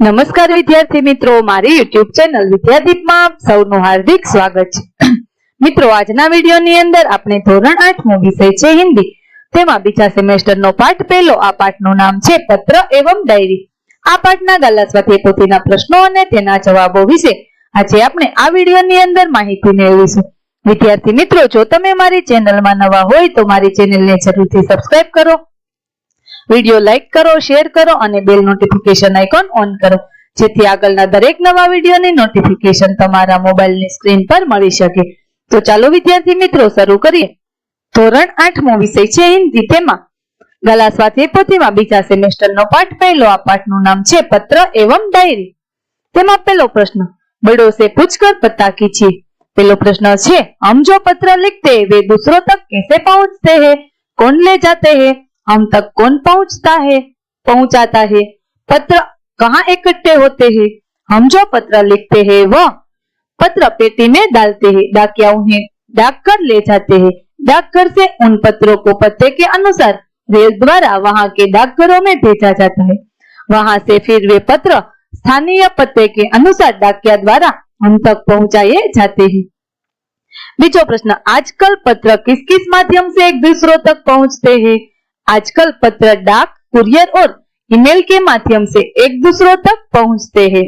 નમસ્કાર વિદ્યાર્થી મિત્રો, મારી યુટ્યુબ ચેનલ વિદ્યાદીપમાં આપ સૌનું હાર્દિક સ્વાગત છે. મિત્રો, આજના વિડીયોની અંદર આપણે ધોરણ આઠમો વિષય છે હિન્દી. તેમાં બીજા સેમેસ્ટરનો પાઠ પહેલો, આ પાઠનું નામ છે પત્ર એવં ડાયરી. આ પાઠના ગાલા સ્વાધ્યાય પોથીના પ્રશ્નો અને તેના જવાબો વિશે આજે આપણે આ વિડીયોની અંદર માહિતી મેળવીશું. વિદ્યાર્થી મિત્રો, જો તમે મારી ચેનલમાં નવા હોય તો મારી ચેનલને જરૂરથી સબસ્ક્રાઇબ કરો. વિડીયો લાઈક કરો શેર કરો અને બેલ નોટિફિકેશન આઇકોન ઓન કરો જેથી આગળના દરેક નવા વિડીયોની નોટિફિકેશન તમારા મોબાઈલની સ્ક્રીન પર મળી શકે તો ચાલો વિદ્યાર્થી મિત્રો શરૂ કરીએ ધોરણ આઠમો વિષય છે હિન્દી તેમાં ગલા સ્વાધ્યાય પોથીમાં બીજા સેમેસ્ટરનો પાઠ પહેલો આ પાઠનું નામ છે પત્ર એવં ડાયરી તેમાં પહેલો પ્રશ્ન बड़ों से पूछकर पता कीजिए पहलो प्रश्न है हम जो पत्र लिखते हैं वे दूसरों तक कैसे पहुंचते हैं कौन ले जाते हैं हम तक कौन पहुँचता है? पहुंचाता है। पत्र कहाँ इकट्ठे होते हैं? हम जो पत्र लिखते हैं वह पत्र पेटी में डालते हैं डाकिया उन्हें डाक कर ले जाते हैं। डाकघर से उन पत्रों को पते के अनुसार रेल द्वारा वहाँ के डाकघरों में भेजा जाता है। वहाँ से फिर वे पत्र स्थानीय पते के अनुसार डाकिया द्वारा हम तक पहुँचाए जाते हैं। बीजो प्रश्न, आजकल पत्र किस किस माध्यम से एक दूसरों तक पहुँचते हैं? आजकल पत्र, डाक, कुरियर और ईमेल के माध्यम से एक दूसरों तक पहुँचते हैं।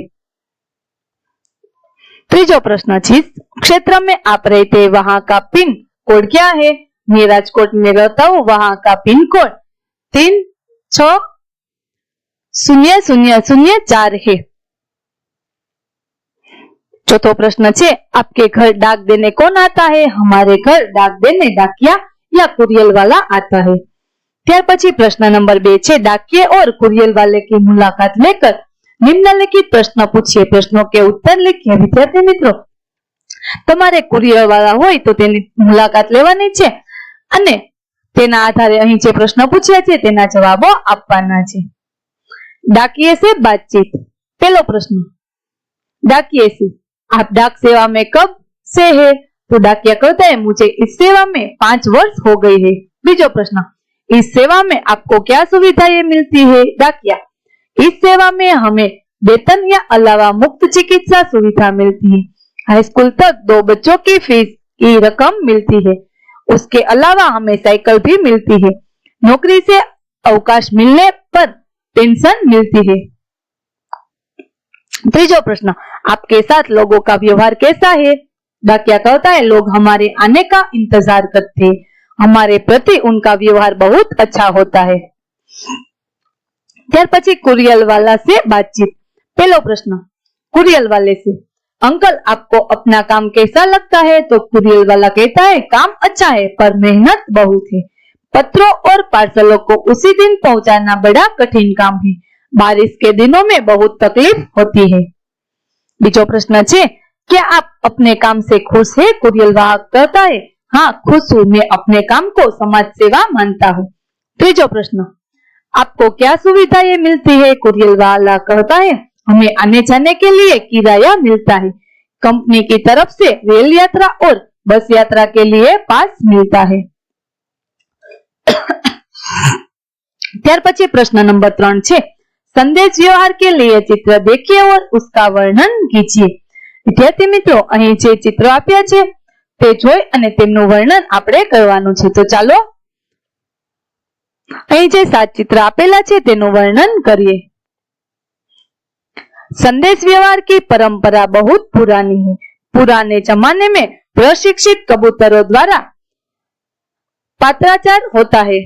त्रीजो प्रश्न, जिस क्षेत्र में आप रहते हैं, वहाँ का पिन कोड क्या है? मैं राजकोट में रहता हूँ, वहाँ का पिन कोड तीन छ शून्य शून्य शून्य चार है। चौथो प्रश्न, छे, आपके घर डाक देने कौन आता है? हमारे घर डाक देने डाकिया या कुरियल वाला आता है। ત્યાર પછી પ્રશ્ન નંબર બે છે डाकिए और कुरियल वाले की मुलाकात लेकर निम्नलिखित प्रश्न पूछिए प्रश्नों के उत्तर लिखिए વિદ્યાર્થી મિત્રો તમારે કુરિયર વાળા હોય તો તેની મુલાકાત લેવાની છે અને તેના આધારે અહીં જે પ્રશ્ન પૂછ્યા છે તેના જવાબો આપવાના છે डाकिए से बातचीत पहला प्रश्न डाकिए से आप डाक सेवा में कब से है तो डाकिया कहता है मुझे इस सेवा में पांच वर्ष हो गए है बीजो प्रश्न इस सेवा में आपको क्या सुविधाएँ मिलती है? डाकिया, इस सेवा में हमें वेतन या अलावा मुफ़्त चिकित्सा सुविधा मिलती है। हाई स्कूल तक दो बच्चों की फ़ीस की रकम मिलती है। उसके अलावा हमें साइकिल भी मिलती है। नौकरी से अवकाश मिलने पर पेंशन मिलती है। तीजो प्रश्न, आपके साथ लोगों का व्यवहार कैसा है? डाकिया कहता है, लोग हमारे आने का इंतज़ार करते हैं। हमारे प्रति उनका व्यवहार बहुत अच्छा होता है ત્યાર પછી कुरियल वाला से बातचीत पहलो प्रश्न कुरियल वाले से अंकल आपको अपना काम कैसा लगता है तो कुरियल वाला कहता है काम अच्छा है पर मेहनत बहुत है पत्रों और पार्सलों को उसी दिन पहुंचाना बड़ा कठिन काम है बारिश के दिनों में बहुत तकलीफ होती है बीजो प्रश्न है क्या आप अपने काम से खुश है कुरियल वाहक कहता है हाँ खुश हूँ मैं अपने काम को समाज सेवा मानता हूँ त्रीजो प्रश्न आपको क्या सुविधाएं मिलती है कुरियल वाला कहता है हमें आने जाने के लिए किराया मिलता है कंपनी की तरफ से रेल यात्रा और बस यात्रा के लिए पास मिलता है ત્યાર પછી પ્રશ્ન નંબર ત્રણ છે સંદેશ વ્યવહાર કે लिए चित्र देखिए और उसका વર્ણન कीजिए વિદ્યાર્થી મિત્રો અહીં જે ચિત્રો આપ્યા છે તે જોઈ અને તેમનું વર્ણન આપણે કરવાનું છે તો ચાલો અહીં જે સાત ચિત્ર આપેલા છે તેનું વર્ણન કરીએ संदेश व्यवहार की परंपरा बहुत पुरानी है पुराने जमाने में प्रशिक्षित कबूतरों द्वारा पात्राचार होता है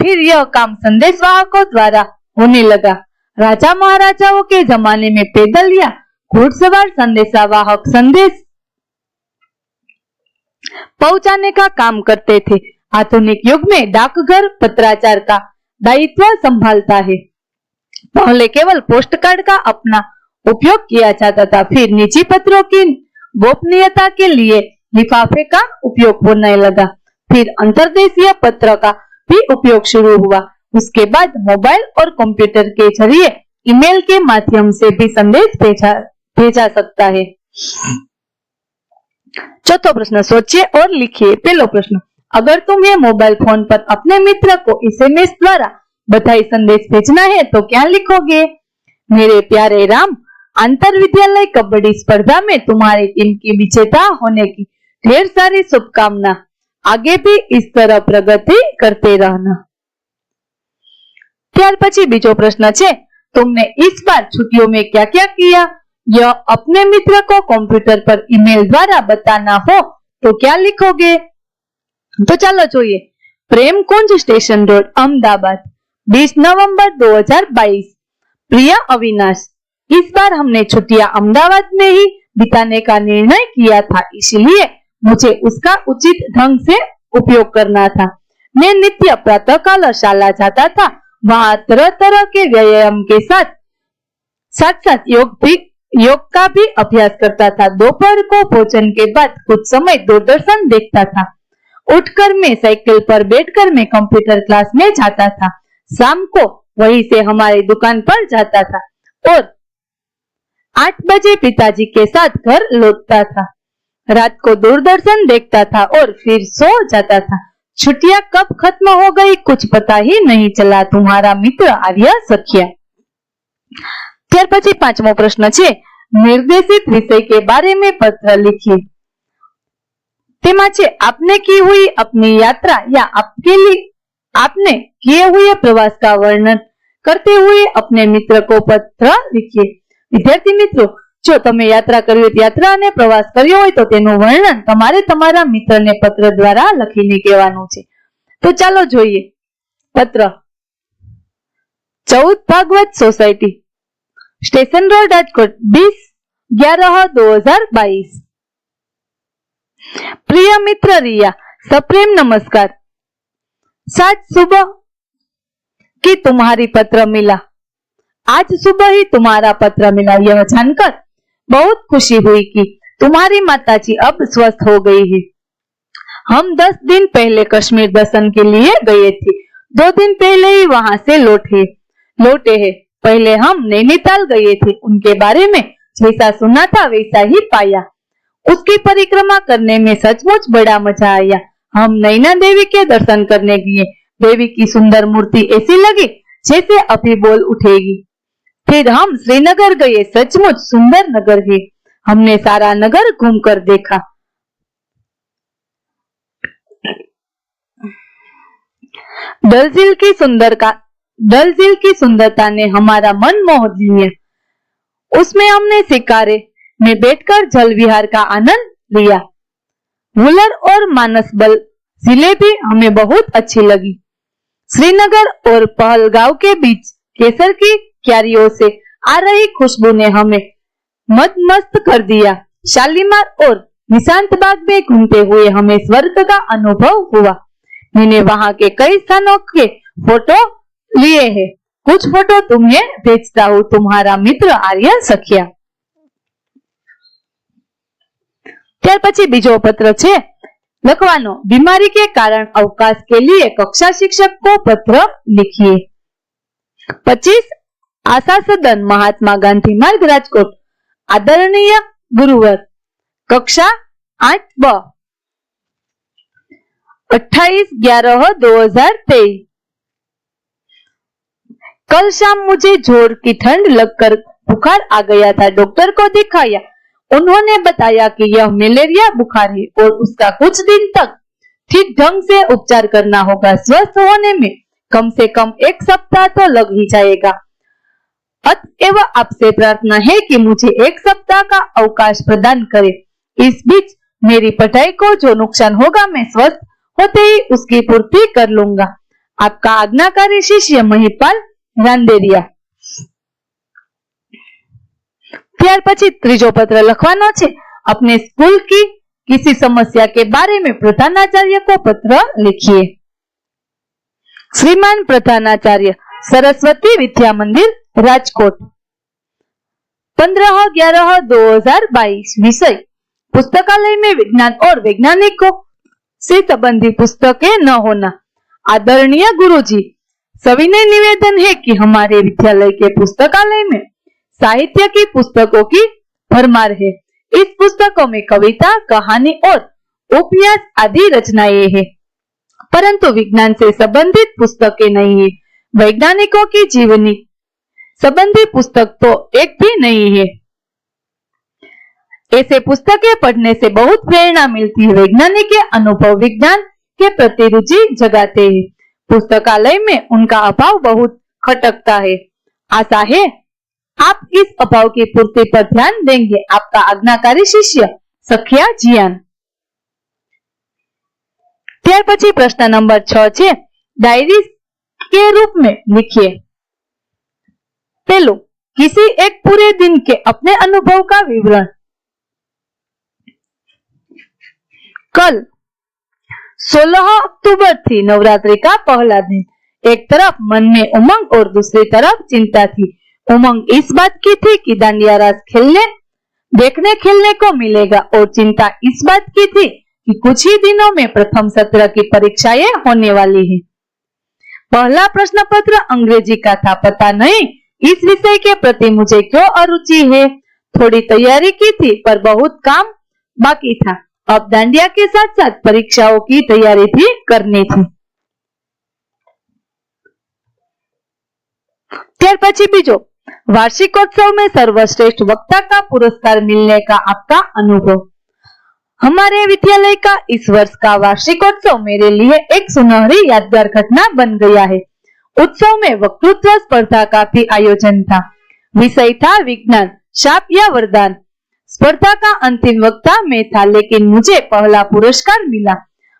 फिर यह काम संदेश वाहकों द्वारा होने लगा राजा महाराजाओं के जमाने में पैदल या घुड़सवार संदेशा वाहक संदेश पहुँचाने का काम करते थे। आधुनिक युग में डाकघर पत्राचार का दायित्व संभालता है। पहले केवल पोस्ट कार्ड का अपना उपयोग किया जाता था, फिर निजी पत्रों की गोपनीयता के लिए लिफाफे का उपयोग होने लगा। फिर अंतर्देशीय पत्र का भी उपयोग शुरू हुआ। उसके बाद मोबाइल और कंप्यूटर के ज़रिए ईमेल के माध्यम से भी संदेश भेजा भेजा सकता है। चौथा प्रश्न सोचिए और लिखिए पहला प्रश्न अगर तुम्हें मोबाइल फोन पर अपने मित्र को एसएमएस द्वारा बधाई संदेश भेजना है तो क्या लिखोगे मेरे प्यारे राम अंतर विद्यालय कबड्डी स्पर्धा में तुम्हारी टीम की विजेता होने की ढेर सारी शुभकामना आगे भी इस तरह प्रगति करते रहना ત્યાર પછી બીજો પ્રશ્ન છે तुमने इस बार छुट्टियों में क्या क्या किया यह अपने मित्र को कंप्यूटर पर ईमेल द्वारा बताना हो तो क्या लिखोगे तो चलो જોઈએ प्रेम कुंज स्टेशन रोड अहमदाबाद 20 नवंबर 2022 प्रिय अविनाश इस बार हमने छुट्टियां अहमदाबाद में ही बिताने का निर्णय किया था इसलिए मुझे उसका उचित ढंग से उपयोग करना था मैं नित्य प्रातः काल शाला जाता था वहां तरह तरह के व्यायाम के साथ साथ साथ योग भी योग का भी अभ्यास करता था। दोपहर को भोजन के बाद कुछ समय दूरदर्शन देखता था। उठकर मैं साइकिल पर बैठकर मैं कंप्यूटर क्लास में जाता था। शाम को वहीं से हमारी दुकान पर जाता था और आठ बजे पिताजी के साथ घर लौटता था। रात को दूरदर्शन देखता था और फिर सो जाता था। छुट्टियाँ कब खत्म हो गई कुछ पता ही नहीं चला। तुम्हारा मित्र आर्य सखिया। ત્યાર પછી પાંચમો પ્રશ્ન છે, નિર્દેશિત વિષય કે બારે મેં પત્ર લિખી? તેમાં છે, આપને કી હુઈ અપની યાત્રા યા આપકે આપને કિએ હુએ પ્રવાસ કા વર્ણન? કરતે હુએ અપને મિત્ર કો પત્ર લિખીએ. વિદ્યાર્થી મિત્રો, જો તમે યાત્રા કરી હોય, યાત્રા અને પ્રવાસ કર્યો હોય, તો તેનું વર્ણન તમારે તમારા મિત્રને પત્ર દ્વારા લખીને કહેવાનું છે. તો ચાલો જોઈએ. પત્ર. ચૌદ Bhagwat society. Station road Rajkot बीस ग्यारह दो हजार बाईस प्रिय मित्र रिया सप्रेम नमस्कार सात सुबह की तुम्हारी पत्र मिला आज सुबह ही तुम्हारा पत्र मिला यह जानकर बहुत खुशी हुई कि तुम्हारी माताजी अब स्वस्थ हो गई है हम दस दिन पहले कश्मीर दर्शन के लिए गए थे दो दिन पहले ही वहां से लौटे लौटे हैं पहले हम नैनीताल गए थे, उनके बारे में जैसा सुना था वैसा ही पाया। उसकी परिक्रमा करने में सचमुच बड़ा मज़ा आया। हम नैना देवी के दर्शन करने गए। देवी की सुंदर मूर्ति ऐसी लगी जैसे अभी बोल उठेगी। फिर हम श्रीनगर गए। सचमुच सुंदर नगर है। हमने सारा नगर घूमकर देखा। डल झील की सुंदर का डल झील की सुंदरता ने हमारा मन मोह लिया उसमें हमने शिकारे में बैठकर जल विहार का आनंद लिया। वुलर और मानसबल ज़िले भी हमें बहुत अच्छी लगी। श्रीनगर और पहलगांव के बीच केसर की क्यारियों से आ रही खुशबू ने हमें मत मस्त कर दिया। शालीमार और निशांत बाग में घूमते हुए हमें स्वर्ग का अनुभव हुआ। मैंने वहाँ के कई स्थानों के फ़ोटो लिए हैं कुछ फोटो तुम्हें भेजता हूँ तुम्हारा मित्र आर्य सखिया ત્યાર પછી બીજો પત્ર છે લખવાનો बीमारी के कारण अवकाश के लिए कक्षा शिक्षक को पत्र लिखिए पच्चीस आशा सदन महात्मा गांधी मार्ग राजकोट आदरणीय गुरुवर कक्षा आठ ब अट्ठाईस ग्यारह दो हजार तेईस कल शाम मुझे ज़ोर की ठंड लगकर बुखार आ गया था। डॉक्टर को दिखाया। उन्होंने बताया कि यह मलेरिया बुखार है और उसका कुछ दिन तक ठीक ढंग से उपचार करना होगा। स्वस्थ होने में कम से कम एक सप्ताह तो लग ही जाएगा। अतएव आपसे प्रार्थना है कि मुझे एक सप्ताह का अवकाश प्रदान करें। इस बीच मेरी पढ़ाई को जो नुकसान होगा, मैं स्वस्थ होते ही उसकी पूर्ति कर लूँगा। आपका आज्ञाकारी शिष्य महिपाल રાંદેરિયા ત્યાર પછી ત્રીજો પત્ર લખવાનો છે अपने स्कूल की किसी समस्या के बारे में प्रधानाचार्य को पत्र लिखिए श्रीमान प्रधानाचार्य सरस्वती विद्या मंदिर राजकोट पंद्रह ग्यारह दो हजार बाईस विषय पुस्तकालय में विज्ञान और वैज्ञानिकों से संबंधी पुस्तकें न होना आदरणीय गुरुजी सविनय निवेदन है कि हमारे विद्यालय के पुस्तकालय में साहित्य की पुस्तकों की भरमार है। इस पुस्तकों में कविता, कहानी और उपन्यास आदि रचनाएँ हैं। परंतु विज्ञान से संबंधित पुस्तकें नहीं है। वैज्ञानिकों की जीवनी संबंधी पुस्तक तो एक भी नहीं है। ऐसे पुस्तकें पढ़ने से बहुत प्रेरणा मिलती है। वैज्ञानिक के अनुभव विज्ञान के प्रति रुचि जगाते हैं। पुस्तकालय में उनका अभाव बहुत खटकता है आशा है आप इस अभाव की पूर्ति पर ध्यान देंगे आपका आज्ञाकारी शिष्य सखिया जियान ત્યાર પછી પ્રશ્ન નંબર છ છે डायरी के रूप में लिखिए पहलो किसी एक पूरे दिन के अपने अनुभव का विवरण कल 16 अक्टूबर थी, नवरात्रि का पहला दिन। एक तरफ़ मन में उमंग और दूसरी तरफ़ चिंता थी। उमंग इस बात की थी कि दांडिया रास खेलने, देखने खेलने को मिलेगा और चिंता इस बात की थी कि कुछ ही दिनों में प्रथम सत्र की परीक्षाएँ होने वाली है। पहला प्रश्न पत्र अंग्रेज़ी का था, पता नहीं इस विषय के प्रति मुझे क्यों अरुचि है। थोड़ी तैयारी की थी, पर बहुत काम बाकी था। अब दांडिया के साथ साथ परीक्षाओं की तैयारी भी करनी थी ત્યાર પછી બીજો वार्षिकोत्सव में सर्वश्रेष्ठ वक्ता का पुरस्कार मिलने का आपका अनुभव हमारे विद्यालय का इस वर्ष का वार्षिकोत्सव मेरे लिए एक सुनहरी यादगार घटना बन गया है उत्सव में वक्तृत्व स्पर्धा का भी आयोजन था विषय था विज्ञान शाप या वरदान स्पर्धा का अंतिम वक्ता मैं था लेकिन मुझे पहला पुरस्कार मिला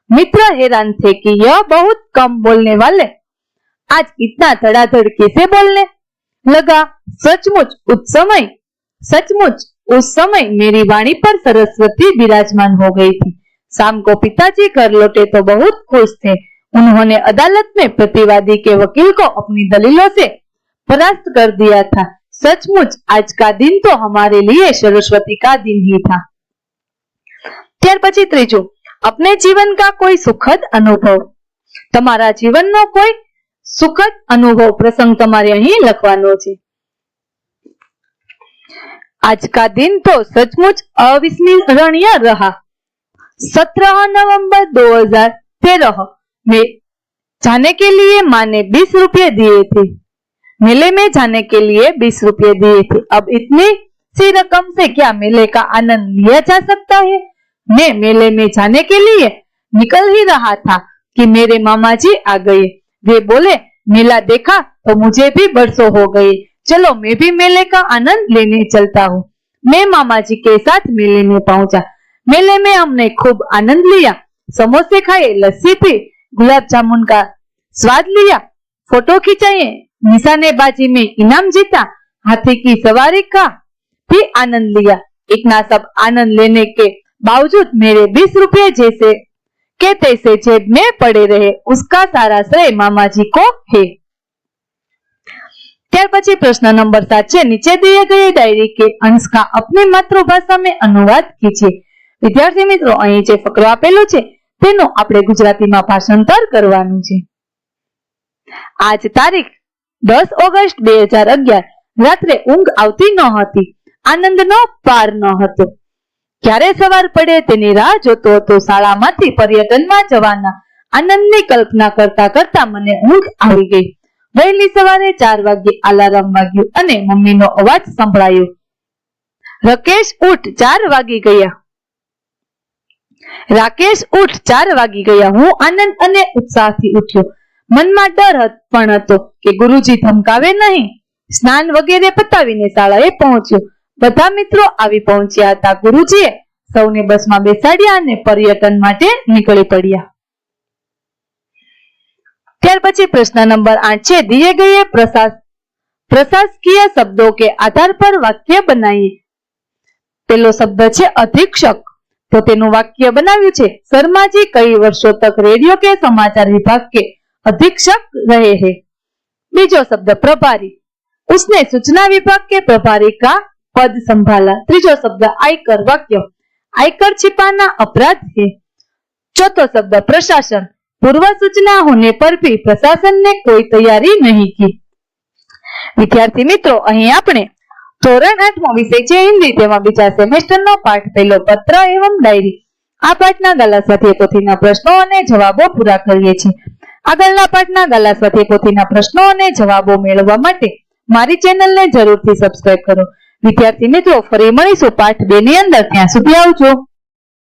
मित्र हैरान थे कि यह बहुत कम बोलने वाले आज इतना धड़ाधड़ कैसे बोलने लगा सचमुच उस समय सचमुच उस समय मेरी वाणी पर सरस्वती विराजमान हो गई थी शाम को पिताजी घर लौटे तो बहुत खुश थे उन्होंने अदालत में प्रतिवादी के वकील को अपनी दलीलों से परास्त कर दिया था सचमुच आज का दिन तो हमारे लिए सरस्वती का दिन ही था ત્યાર પછી ત્રીજું अपने जीवन का कोई सुखद अनुभव તમારા જીવનનો કોઈ સુખદ અનુભવ પ્રસંગ તમારે અહીં લખવાનો છે आज का दिन तो सचमुच अविस्मरणीय रहा सत्रह नवंबर 2013 में जाने के लिए माँ ने बीस रुपये दिए थे मेले में जाने के लिए बीस रुपये दिए थे। अब इतनी सी रकम से क्या मेले का आनंद लिया जा सकता है? मैं मेले में जाने के लिए निकल ही रहा था कि मेरे मामा जी आ गए। वे बोले, मेला देखा तो मुझे भी बरसों हो गए। चलो मैं भी मेले का आनंद लेने चलता हूँ। मैं मामा जी के साथ मेले में पहुँचा। मेले में हमने खूब आनंद लिया। समोसे खाए, लस्सी पी, गुलाब जामुन का स्वाद लिया, फ़ोटो खिंचाए निशानेबाजी में इनाम जीता हाथी की सवारी का भी आनंद लिया इतना सब आनंद लेने के बावजूद मेरे बीस रुपये जैसे के तैसे जेब में पड़े रहे उसका सारा श्रेय मामा जी को है ત્યાર પછી પ્રશ્ન નંબર સાત છે નીચે दिए गए डायरी के अंश का अपनी मातृभाषा में अनुवाद कीजिए વિદ્યાર્થી મિત્રો અહીં જે ફકરો આપેલો છે તેનું આપણે ગુજરાતીમાં ભાષાંતર કરવાનું છે આજ તારીખ દસ ઓગસ્ટ બે હજાર અગિયાર. રાત્રે ઊંઘ આવતી ન હતી, આનંદનો પાર ન હતો. ક્યારે સવાર પડે તેની રાહ જોતો હતો શાળામાંથી પર્યટનમાં જવાના આનંદની કલ્પના કરતા કરતા મને ઊંઘ આવી ગઈ. વહેલી સવારે ચાર વાગ્યે અલાર્મ વાગ્યું અને મમ્મીનો અવાજ સંભળાયો. રકેશ, ઉઠ, ચાર વાગી ગયા. રાકેશ, ઉઠ, ચાર વાગી ગયા. હું આનંદ અને ઉત્સાહથી ઉઠ્યો. મનમાં ડર પણ હતો કે ગુરુજી ધમકાવે નહીં. સ્નાન વગેરે પતાવીને શાળાએ પહોંચ્યો. બધા મિત્રો આવી પહોંચ્યા હતા. ગુરુજીએ સૌને બસમાં બેસાડ્યા અને પર્યટન માટે નીકળી પડ્યા. ત્યાર પછી પ્રશ્ન નંબર આઠ છે, દિયે ગયે પ્રશાસકીય શબ્દો કે આધાર પર વાક્ય બનાવીએ પેલો શબ્દ છે, અધિક્ષક. તો તેનું વાક્ય બનાવ્યું છે, શર્માજી, કઈ વર્ષો તક રેડિયો કે સમાચાર વિભાગ કે अधीक्षक रहे हैं બીજો શબ્દ પ્રભારી उसने सूचना विभाग के प्रभारी का पद संभाला ત્રીજો શબ્દ आयकर वाक्य आयकर छिपाना अपराध है चौथो शब्द प्रशासन पूर्व सूचना होने पर भी प्रशासन ने कोई तैयारी नहीं की વિદ્યાર્થી મિત્રો અહીં આપણે ધોરણ આઠમો વિષય છે હિન્દી તેમાં બીજા સેમેસ્ટરનો પાઠ પહેલો પત્ર એવં ડાયરી આ પાઠના ગાલા સ્વાધ્યાય પોથીના પ્રશ્નો અને જવાબો પૂરા કરીએ છીએ આગળના પાઠના ગલા સાથે પોથીના પ્રશ્નો અને જવાબો મેળવવા માટે મારી ચેનલને જરૂરથી સબસ્ક્રાઇબ કરો. વિદ્યાર્થી મિત્રો, ફરી મળીશું પાઠ બે ની અંદર. ત્યાં સુધી આવજો.